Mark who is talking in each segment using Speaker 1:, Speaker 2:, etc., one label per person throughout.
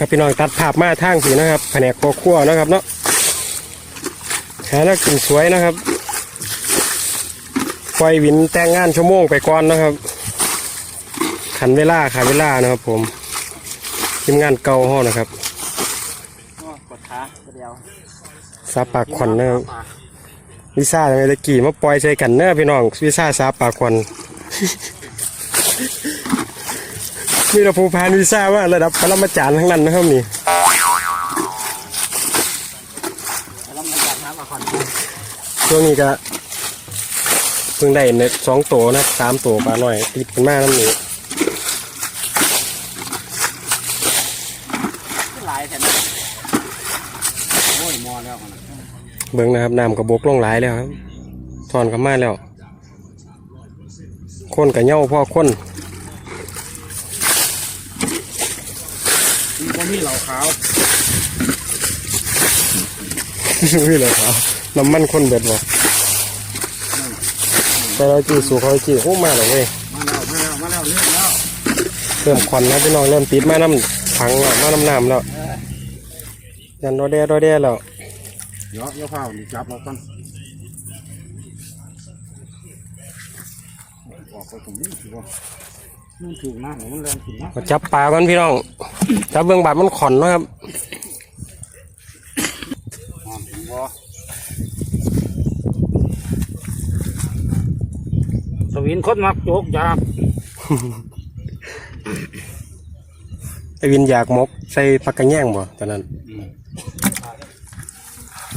Speaker 1: กับพี่น้องตัดภาพมาทางสีนะครับ แผนกครัวครัวนะครับเนาะหาแล้วกินสวยนะครับปล่อยวินแต่งงานชั่วโมงไปก่อนนะครับ ขันเวลาขาเวลานะครับ ผมทีมงานเก่าห้องนะครับ
Speaker 2: กดขาเดียว
Speaker 1: ซาปากควันนะครับวิซ่าทำไมตะกี้มาปล่อยใส่กันเนอะพี่น้องวิซ่าซาปากควัน มีราผู้พานวิซ่าว่าระดับปรมาจารย์ทั้งนั้นนะครับนี่
Speaker 2: แล้วมันจับน้ำมาก่อน
Speaker 1: ช่วงนี้ก็เพิ่งได้ในสองตัวนะสามตัวปลาหน่อย ติดกันมากน้ำหนี
Speaker 2: หลายแถมโอ้ยมอแล้วมัน
Speaker 1: เบิ้งนะครับน้ำกระบกลงหลายแล้วครับถอนกันมาแล้ว คนกับเหย้าพ่อคน
Speaker 2: มีคนมีเหล่าขาว
Speaker 1: นี่เลยครับน้ำมันคนเบ็ดบ่แต่เราจีสู่เขาจีโอ้มาแล้วเว้ย
Speaker 2: มาแล้วมาแล้วมาแล้วเรื่องแล้ว
Speaker 1: เริ่มควันแล้วพี่น้องเริ่มติดมาน้ำถังแล้วมาน้ำน้ำแล้วยันรอแดรอแดแล้ว
Speaker 2: เดี๋ยวเดี๋ยวเผานี่จับเราก่อนออกไปตรงนี้สิวะ มันถูกนะหนูมันแรงถึงนะ
Speaker 1: มาจับปลากันพี่น้อง จับเบื้องบาดมันขอนเนาะครับ
Speaker 2: อ่อนถึงวะสวินคนมักโจกยาก
Speaker 1: ไอวินอยากมกใส่ปากกระแย่งบ่ตอนนั้น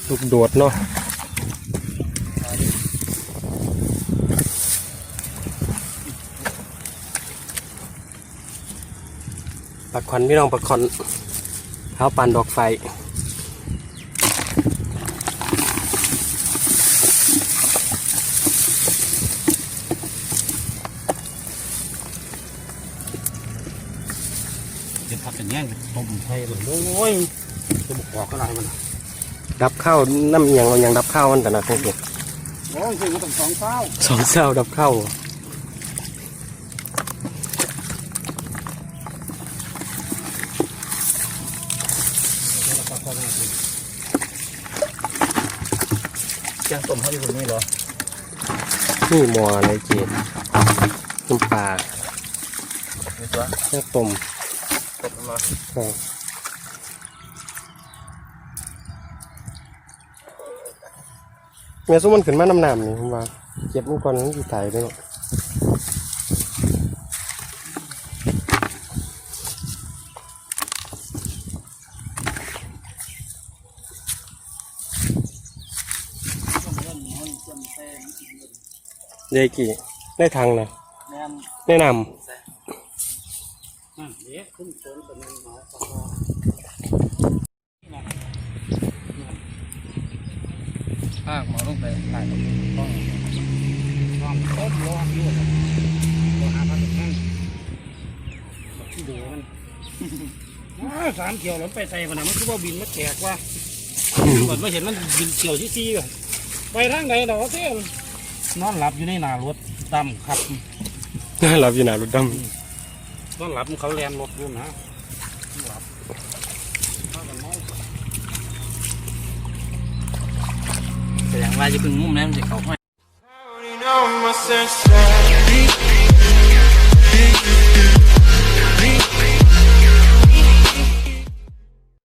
Speaker 1: ลูกโดดเนาะ ปักควันพี่น้องปักควันเท้าปั่นดอกไฟ
Speaker 2: จะพักกันแย่งต้มไทยเลยโอ้ยจะบุกออกอะไรมัน
Speaker 1: ดับข้าวน้ำเอียงเรายังดับข้าวมันแต่นะพวกนี้
Speaker 2: โอ้ยคือมันต้องสองเท้า
Speaker 1: สองเศร้าดับข้าว
Speaker 2: จะต้มให้คนนี้เหรอ
Speaker 1: นี่หมออะไรเกียน้ำปลา
Speaker 2: นี่ตัว
Speaker 1: แค่ต้ม
Speaker 2: ต้มมา
Speaker 1: ครับเมียสมมันขึ้นมาน้ำน้ำนี่ผมว่าเก็บมันก่อนมันสิตายไปเนาะ เดกี่ได้ทางนะ
Speaker 2: แม่น
Speaker 1: แนะน
Speaker 2: นั่นเดี๋ยวขึ้นต้นเป็นหมาปลาข้างหมอลงไปไหลต้องต้องต้องต้มรออยู่ครับตัวหาพันแห้งที่ดูมันสามเขียวแล้วไปใส่มันนะมันคือว่าบินมาแจกว่าก่อนมาเห็นมันบินเขียวที่ซีๆอะไปทางไหนดอกเต้ นอนหลับอยู่ในหนารถดำครับ
Speaker 1: นอนหลับอยู่หนารถดำ
Speaker 2: นอนหลับเขาแลนรถอยู่นะ
Speaker 3: แสดงว่าจะเพึ่งงุ่มแล้วมันจะเขาห้อย